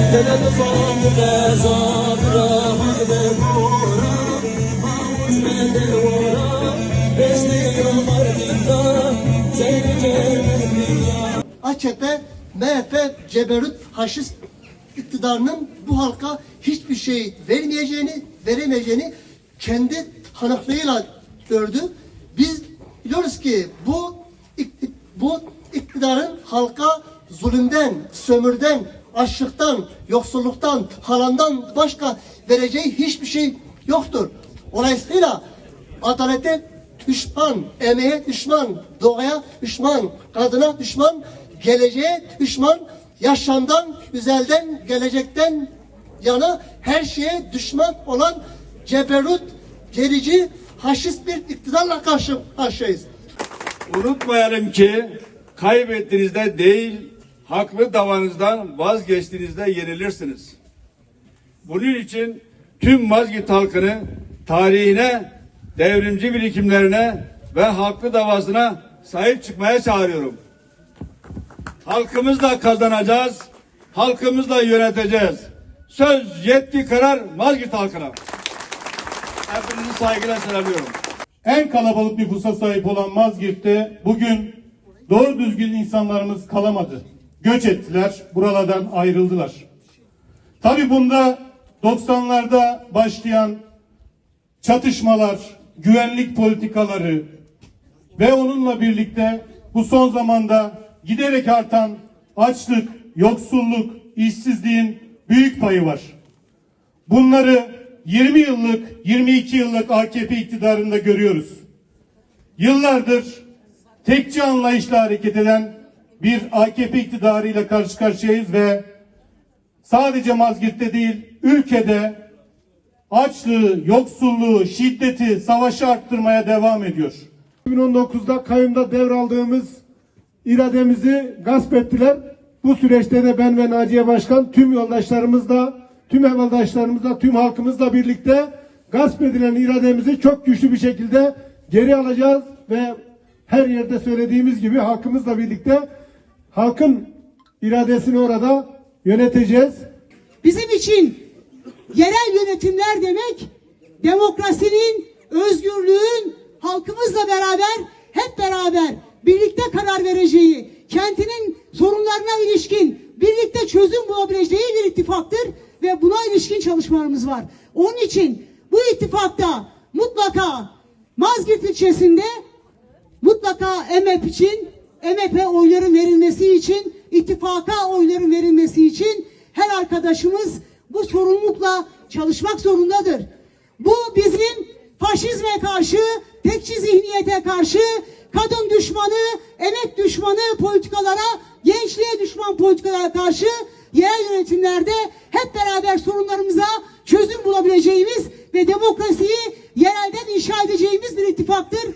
Son reza bırak ve vura Havuç belde vura Besliyorum ardında Seni cennet AKP, MHP, Ceberut, Haşist iktidarının bu halka hiçbir şey vermeyeceğini, veremeyeceğini kendi tanıklığıyla gördü. Biz biliyoruz ki bu bu iktidarın halka zulümden, sömürden, açlıktan, yoksulluktan, halandan başka vereceği hiçbir şey yoktur. Dolayısıyla adalete düşman, emeğe düşman, doğaya düşman, kadına düşman, geleceğe düşman, yaşamdan, güzelden, gelecekten yana her şeye düşman olan ceberut, gerici, haşist bir iktidarla karşı karşıyayız. Unutmayalım ki kaybettiğinizde değil, haklı davanızdan vazgeçtiğinizde yenilirsiniz. Bunun için tüm Mazgit halkını tarihine, devrimci birikimlerine ve haklı davasına sahip çıkmaya çağırıyorum. Halkımızla kazanacağız, halkımızla yöneteceğiz. Söz, yetki, karar Mazgit halkına. Hepinizi saygıyla selamlıyorum. En kalabalık nüfusa sahip olan Mazgirt'te bugün doğru düzgün insanlarımız kalamadı. Göç ettiler, buralardan ayrıldılar. Tabi bunda 90'larda başlayan çatışmalar, güvenlik politikaları ve onunla birlikte bu son zamanda giderek artan açlık, yoksulluk, işsizliğin büyük payı var. Bunları 20 yıllık, 22 yıllık AKP iktidarında görüyoruz. Yıllardır tekçi anlayışla hareket eden bir AKP iktidarıyla karşı karşıyayız ve sadece Mazgirt'te değil, ülkede açlığı, yoksulluğu, şiddeti, savaşı arttırmaya devam ediyor. 2019'da kayyumda devraldığımız irademizi gasp ettiler. Bu süreçte de ben ve Naciye Başkan tüm yoldaşlarımızla, tüm evveldaşlarımızla, tüm halkımızla birlikte gasp edilen irademizi çok güçlü bir şekilde geri alacağız ve her yerde söylediğimiz gibi halkımızla birlikte halkın iradesini orada yöneteceğiz. Bizim için yerel yönetimler demek demokrasinin, özgürlüğün halkımızla beraber hep beraber birlikte karar vereceği, kentinin sorunlarına ilişkin birlikte çözüm bulabileceği bir ittifaktır ve buna ilişkin çalışmalarımız var. Onun için bu ittifakta mutlaka Mazgirt ilçesinde mutlaka EMEP için, EMEP'e oyların verilmesi için, ittifaka oyların verilmesi için her arkadaşımız bu sorumlulukla çalışmak zorundadır. Bu bizim faşizme karşı, tekçi zihniyete karşı, kadın düşmanı, emek düşmanı politikalara, gençliğe düşman politikalara karşı yerel yönetimlerde hep beraber sorunlarımıza çözüm bulabileceğimiz ve demokrasiyi yerelden inşa edeceğimiz bir ittifaktır.